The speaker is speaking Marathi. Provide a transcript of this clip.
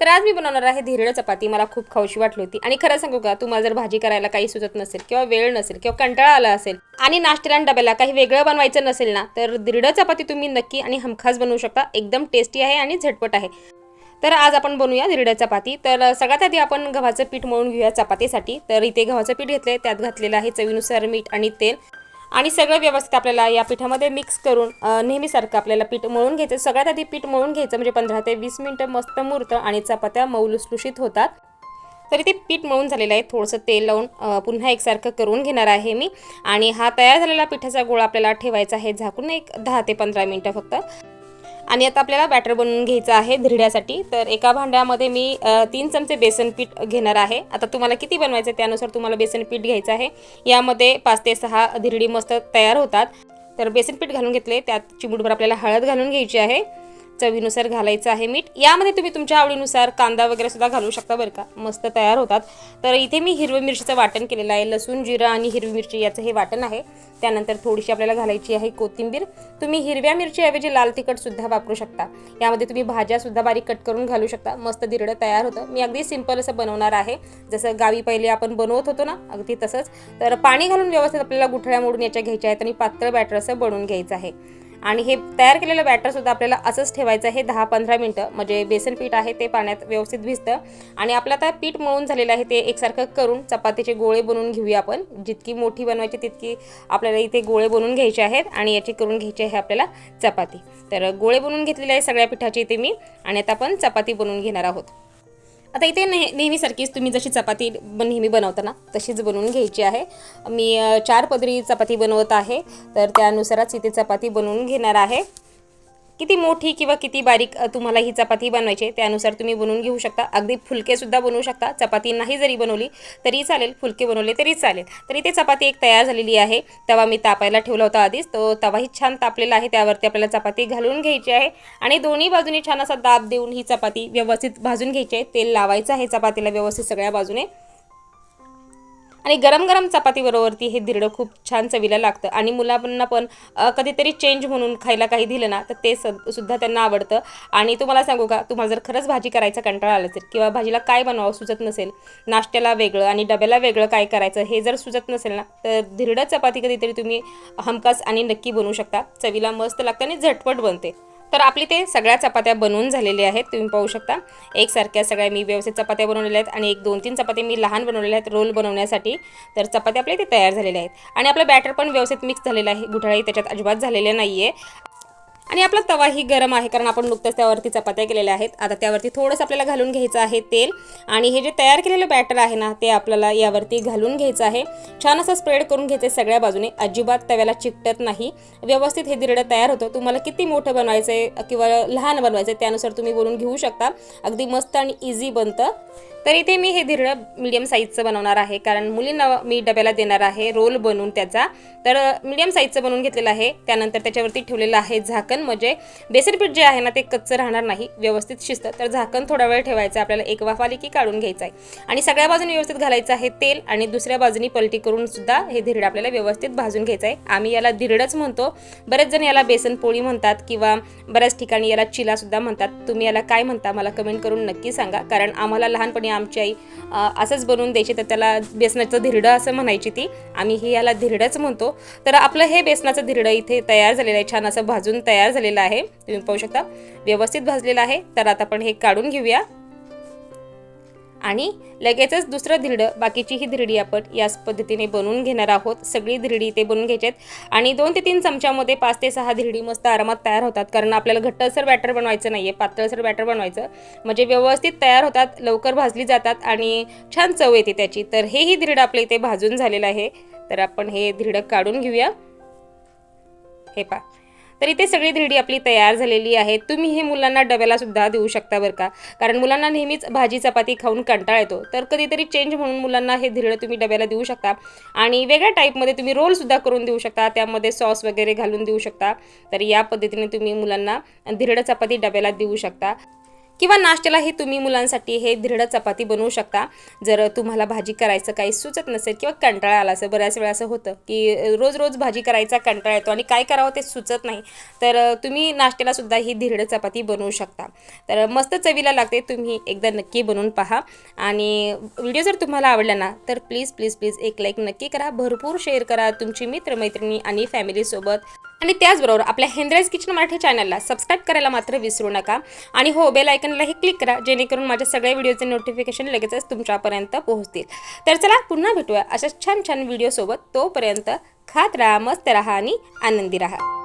तर आज मी बनवणार आहे धिरड चपाती. मला खूप खाऊशी वाटली होती. आणि खरं सांगू का तुम्हाला जर भाजी करायला काही सुचत नसेल किंवा वेळ नसेल किंवा कंटाळा आला असेल आणि नाश्त्याला आणि डब्याला काही वेगळं बनवायचं नसेल ना तर धिरड चपाती तुम्ही नक्की आणि हमखास बनवू शकता. एकदम टेस्टी आहे आणि झटपट आहे. तर आज आपण बनवूया धिरड्या चपाती. तर सगळ्यात आधी आपण गव्हाचं पीठ मळून घेऊया चपातीसाठी. तर इथे गव्हाचं पीठ घेतलं आहे त्यात घातलेलं आहे चवीनुसार मीठ आणि तेल. आणि सगळं व्यवस्थित आपल्याला या पिठामध्ये मिक्स करून नेहमीसारखं आपल्याला पीठ मळून घ्यायचं. सगळ्यात आधी पीठ मळून घ्यायचं म्हणजे पंधरा ते वीस मिनटं मस्त मुरतं आणि चपात्या मौलुसलुषित होतात. तरी ते पीठ मळून झालेलं आहे. थोडंसं तेल लावून पुन्हा एकसारखं करून घेणार आहे मी. आणि हा तयार झालेला पिठाचा गोळा आपल्याला ठेवायचा आहे झाकून एक दहा ते पंधरा मिनटं फक्त. आणि आता आपल्याला बॅटर बनवून घ्यायचं आहे धिरड्यासाठी. तर एका भांड्यामध्ये मी तीन चमचे बेसन पीठ घेणार आहे. आता तुम्हाला किती बनवायचं आहे त्यानुसार तुम्हाला बेसन पीठ घ्यायचं आहे. यामध्ये पाच ते सहा धिरडी मस्त तयार होतात. तर बेसन पीठ घालून घेतले. त्यात चिमूटभर आपल्याला हळद घालून घ्यायची आहे. चवीनुसार घालायचं आहे मीठ. यामध्ये तुम्ही तुमच्या आवडीनुसार कांदा वगैरे सुद्धा घालू शकता बरं का. मस्त तयार होतात. तर इथे मी हिरवी मिरचीचं वाटण केलेलं आहे. लसूण जिरं आणि हिरवी मिरची याचं हे वाटण आहे. त्यानंतर थोडीशी आपल्याला घालायची आहे कोथिंबीर. तुम्ही हिरव्या मिरचीऐवजी लाल तिखटसुद्धा वापरू शकता. यामध्ये तुम्ही भाज्या सुद्धा बारीक कट करून घालू शकता. मस्त दिरडं तयार होतं. मी अगदी सिंपल असं बनवणार आहे. जसं गावी पहिले आपण बनवत होतो ना अगदी तसंच. तर पाणी घालून व्यवस्थित आपल्याला गुठळ्या मोडून याच्या घ्यायच्या आहेत आणि पातळ बॅटर असं बनवून घ्यायचं आहे. आणि हे तयार केलेलं बॅटरसुद्धा आपल्याला असंच ठेवायचं आहे. दहा पंधरा मिनटं. म्हणजे बेसन पीठ आहे ते पाण्यात व्यवस्थित भिजतं. आणि आपलं आता पीठ मळून झालेलं आहे ते एकसारखं करून चपातीचे गोळे बनवून घेऊया आपण. जितकी मोठी बनवायची तितकी आपल्याला इथे गोळे बनवून घ्यायचे आहेत आणि याची करून घ्यायची आहे आपल्याला चपाती. तर गोळे बनवून घेतलेले आहे सगळ्या पिठाची इथे मी. आणि आता आपण चपाती बनवून घेणार आहोत. आता इथे नेह नेहमीसारखीच तुम्ही जशी चपाती नेहमी बनवता ना तशीच बनवून घ्यायची आहे. मी चार पदरी चपाती बनवत आहे. तर त्यानुसारच इथे चपाती बनवून घेणार आहे. किती मोठी किंवा किती बारीक तुम्हाला ही चपाती बनवायची त्यानुसार तुम्ही बनवून घेऊ शकता. अगदी फुलकेसुद्धा बनवू शकता. चपाती नाही जरी बनवली तरी चालेल फुलके बनवले तरी चालेल. तरी ते चपाती एक तयार झालेली आहे. तवा मी तापायला ठेवला होता आधीच. तो तवाही छान तापलेला आहे. त्यावरती आपल्याला चपाती घालून घ्यायची आहे. आणि दोन्ही बाजूनी छान असा दाब देऊन ही चपाती व्यवस्थित भाजून घ्यायची आहे. तेल लावायचं आहे चपातीला व्यवस्थित सगळ्या बाजूने. आणि गरम गरम चपातीबरोबरती हे धिरडं खूप छान चवीला लागतं. आणि मुलांना पण कधीतरी चेंज म्हणून खायला काही दिलं ना तर ते स- सुद्धा त्यांना आवडतं. आणि तुम्हाला सांगू का तुम्हाला जर खरंच भाजी करायचा कंटाळा आला असेल किंवा भाजीला काय बनवावं सुचत नसेल नाश्त्याला वेगळं आणि डब्याला वेगळं काय करायचं हे जर सुचत नसेल ना तर धिरडं चपाती कधीतरी तुम्ही हमखास आणि नक्की बनवू शकता. चवीला मस्त लागतं आणि झटपट बनते. तर आपली ते सगळ्या चपात्या बनवून झालेल्या आहेत तुम्ही पाहू शकता. एकसारख्या सगळ्या मी व्यवस्थित चपात्या बनवलेल्या आहेत आणि एक दोन तीन चपात्या मी लहान बनवलेल्या आहेत रोल बनवण्यासाठी. तर चपात्या आपल्या ते तयार झालेल्या आहेत. आणि आपलं बॅटर पण व्यवस्थित मिक्स झालेलं आहे. गुठाळी त्याच्यात अजिबात झालेल्या नाही आहे आणि आपला तवाही गरम आहे कारण आपण नुकतंच त्यावरती चपात्या केलेल्या आहेत. आता त्यावरती थोडंसं आपल्याला घालून घ्यायचं आहे तेल. आणि हे जे तयार केलेलं बॅटर आहे ना ते आपल्याला यावरती घालून घ्यायचं आहे. छान असं स्प्रेड करून घ्यायचं आहे सगळ्या बाजूने. अजिबात तव्याला चिकटत नाही. व्यवस्थित हे दिरडं तयार होतं. तुम्हाला किती मोठं बनवायचं आहे किंवा लहान बनवायचं आहे त्यानुसार तुम्ही बनवून घेऊ शकता. अगदी मस्त आणि इझी बनतं. तर इथे मी हे धिरडं मीडियम साईजचं बनवणार आहे. कारण मुलींना मी डब्याला देणार आहे रोल बनवून त्याचा. तर मीडियम साईजचं बनवून घेतलेलं आहे. त्यानंतर त्याच्यावरती ठेवलेलं आहे झाकण. म्हणजे बेसन पीठ जे आहे ना ते कच्चं राहणार नाही. व्यवस्थित शिजतं. तर झाकण थोडा वेळ ठेवायचं. आपल्याला एक वाफ आली की काढून घ्यायचं आहे. आणि सगळ्या बाजूने व्यवस्थित घालायचं आहे तेल. आणि दुसऱ्या बाजूनी पलटी करून सुद्धा हे धिरडं आपल्याला व्यवस्थित भाजून घ्यायचं आहे. आम्ही याला धिरडच म्हणतो. बरेच जण याला बेसन पोळी म्हणतात किंवा बऱ्याच ठिकाणी याला चिला सुद्धा म्हणतात. तुम्ही याला काय म्हणता मला कमेंट करून नक्की सांगा. कारण आम्हाला लहानपणी आमची आई असंच बनवून द्यायची तर त्याला बेसनाचं धिरडं असं म्हणायची ती. आम्ही हे याला धिरडंच म्हणतो. तर आपलं हे बेसनाचं धिरडं इथे तयार झालेलं आहे छान असं भाजून तयार झालेलं आहे. तुम्ही पाहू शकता. व्यवस्थित भाजलेलं आहे. तर आता आपण हे काढून घेऊया. आणि लगेचच दुसरं धिरडं बाकीचीही धिरडी आपण याच पद्धतीने बनवून घेणार आहोत. सगळी धिरडी ते बनवून घ्यायचे आहेत. आणि दोन ते तीन चमच्यामध्ये पाच ते सहा धिरडी मस्त आरामात तयार होतात. कारण आपल्याला घट्टसर बॅटर बनवायचं नाही आहे पातळसर बॅटर बनवायचं. म्हणजे व्यवस्थित तयार होतात लवकर भाजली जातात आणि छान चव येते त्याची. तर हेही धिरडं आपल्या इथे भाजून झालेलं आहे. तर आपण हे धिरडं काढून घेऊया. हे पा तर इथे सगळी धिरडी आपली तयार झालेली आहे तुम्ही हे मुलांना डब्याला सुद्धा देऊ शकता बरं का? कारण मुलांना नेहमीच भाजी चपाती खाऊन कंटाळा येतो. तर कधीतरी चेंज म्हणून मुलांना हे धिरडं तुम्ही डब्याला देऊ शकता. आणि वेगळ्या टाईपमध्ये तुम्ही रोलसुद्धा करून देऊ शकता. त्यामध्ये सॉस वगैरे घालून देऊ शकता. तर या पद्धतीने तुम्ही मुलांना धिरडं चपाती डब्याला देऊ शकता. किंवा नाश्त्यालाही तुम्ही मुलांसाठी हे धिरड चपाती बनवू शकता. जर तुम्हाला भाजी करायचं काही सुचत नसेल किंवा कंटाळा आला असं बऱ्याच वेळा असं होतं की रोज रोज भाजी करायचा कंटाळा येतो आणि काय करावं ते सुचत नाही. तर तुम्ही नाश्त्याला सुद्धा ही धिरड चपाती बनवू शकता. तर मस्त चवीला लागते तुम्ही एकदा नक्की बनवून पहा. आणि व्हिडिओ जर तुम्हाला आवडला ना तर प्लीज प्लीज प्लीज एक लाईक नक्की करा. भरपूर शेअर करा तुमची मित्रमैत्रिणी आणि फॅमिलीसोबत आणि त्याचबरोबर आपल्या हेंद्राज किचन मराठी चॅनलला सबस्क्राईब करायला मात्र विसरू नका. आणि हो बेल आयकनलाही क्लिक करा जेणेकरून माझ्या सगळ्या व्हिडिओचे नोटिफिकेशन लगेचच तुमच्यापर्यंत पोहोचतील. तर चला पुन्हा भेटूया अशा छान छान व्हिडिओसोबत तोपर्यंत खात राहा मस्त राहा आणि आनंदी राहा.